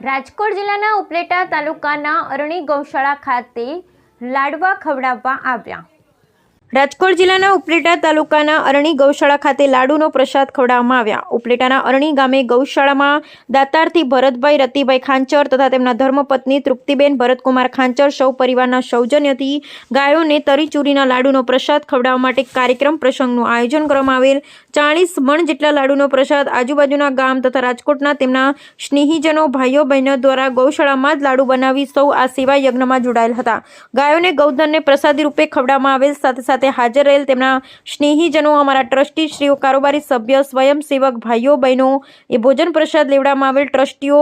રાજકોટ જિલ્લાના ઉપલેટા તાલુકાના અરણી ગૌશાળા ખાતે લાડવા ખવડાવવા આવ્યા. રાજકોટ જિલ્લાના ઉપલેટા તાલુકાના અરણી ગૌશાળા ખાતે લાડુનો પ્રસાદ ખવડાવવામાં આવ્યા. ઉપલેટાના અરણી ગામે ગૌશાળામાં દાતારથી ભરતભાઈ, રતિભાઈ ખાંચર તથા તેમના ધર્મપત્ની તૃપ્તિબેન, ભરતકુમાર ખાંચર સૌ પરિવારના સૌજન્યથી ગાયોને તરીચૂરીના લાડુનો પ્રસાદ ખવડાવવા માટે કાર્યક્રમ પ્રસંગનું આયોજન કરવામાં આવેલ. ચાળીસ મણ જેટલા લાડુનો પ્રસાદ આજુબાજુના ગામ તથા રાજકોટના તેમના સ્નેહીજનો, ભાઈઓ, બહેનો દ્વારા ગૌશાળામાં જ લાડુ બનાવી સૌ આ સેવા યજ્ઞમાં જોડાયેલ હતા. ગાયોને ગૌધનને પ્રસાદી રૂપે ખવડાવવામાં આવેલ, સાથે સાથે હાજર રહેલ તેમના સ્નેહીજનો, અમારા ટ્રસ્ટી શ્રીઓ કારોબારી સભ્ય, સ્વયંસેવક, ભાઈઓ, બહેનો, એ ભોજન પ્રસાદ લેવડાવવામાં આવેલ ટ્રસ્ટીઓ,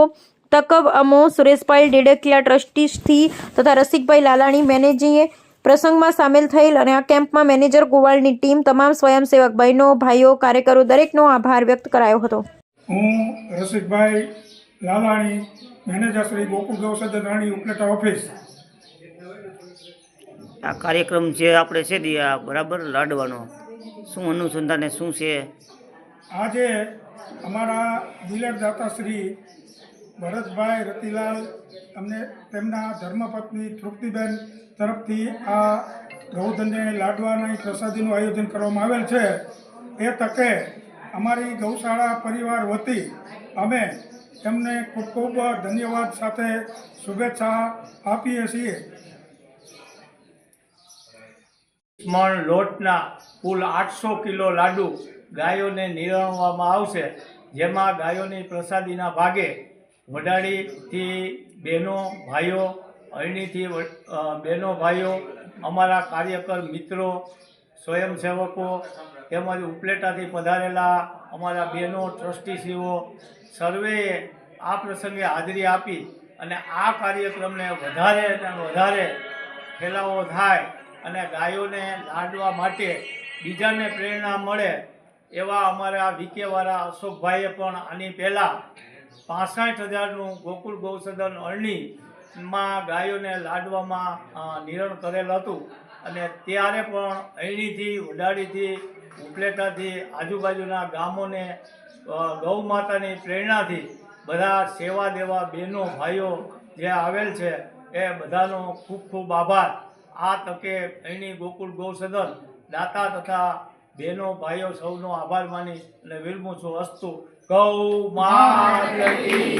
તકબ, અમો, સુરેશભાઈ ડેડકિયા ટ્રસ્ટીથી તથા રસિકભાઈ લાલાણી મેનેજીએ પ્રસંગમાં સામેલ થયેલ અને આ કેમ્પમાં મેનેજર ગોવાળની ટીમ તમામ સ્વયંસેવક, બહેનો, ભાઈઓ, કાર્યકરો દરેકનો આભાર વ્યક્ત કરાયો હતો. હું રસિકભાઈ લાલાણી, મેનેજર શ્રી ગોકુળ ગૌસદ રાણી ઉપલેટા ઓફિસ આ કાર્યક્રમ જે આપણે છે દિયા બરાબર લાડવાનો. શું અનુસંધાને શું છે? આજે અમારા ડીલર દાતા શ્રી ભરતભાઈ રતિલાલ અમને તેમના ધર્મપત્ની તૃપ્તિબેન તરફથી આ ગૌધનને લાડવાની પ્રસાદીનું આયોજન કરવામાં આવેલ છે. એ તકે અમારી ગૌશાળા પરિવાર વતી અમે એમને ખૂબ ખૂબ ધન્યવાદ સાથે શુભેચ્છા આપીએ છીએ. મણ લોટના કુલ આઠસો કિલો લાડુ ગાયોને નિરણવામાં આવશે. જેમાં ગાયોની પ્રસાદીના ભાગે વડાળીથી બહેનો, ભાઈઓ અરણીથી બહેનો, ભાઈઓ, અમારા કાર્યકર મિત્રો, સ્વયંસેવકો તેમજ ઉપલેટાથી પધારેલા અમારા બહેનો ટ્રસ્ટીશ્રીઓ સર્વેએ આ પ્રસંગે હાજરી આપી અને આ કાર્યક્રમને વધારે અને વધારે ફેલાવો થાય અને ગાયોને લાડવા માટે બીજાને પ્રેરણા મળે એવા અમારા વીકેવાળા અશોકભાઈએ પણ આની પહેલાં પાસઠ હજારનું ગોકુળ ગૌસદન અરણીમાં ગાયોને લાડવામાં નિરણ કરેલ હતું. અને ત્યારે પણ અરણીથી વડાળીથી ઉપલેટાથી, આજુબાજુના ગામોને ગૌ માતાની પ્રેરણાથી બધા સેવા દેવા બહેનો, ભાઈઓ જે આવેલ છે એ બધાનો ખૂબ ખૂબ આભાર. આ તકે અહીંની ગોકુળ ગૌસદન દાતા તથા બહેનો, ભાઈઓ સૌનો આભાર માની અને વિરમું છું અસ્તુ. ગૌ કી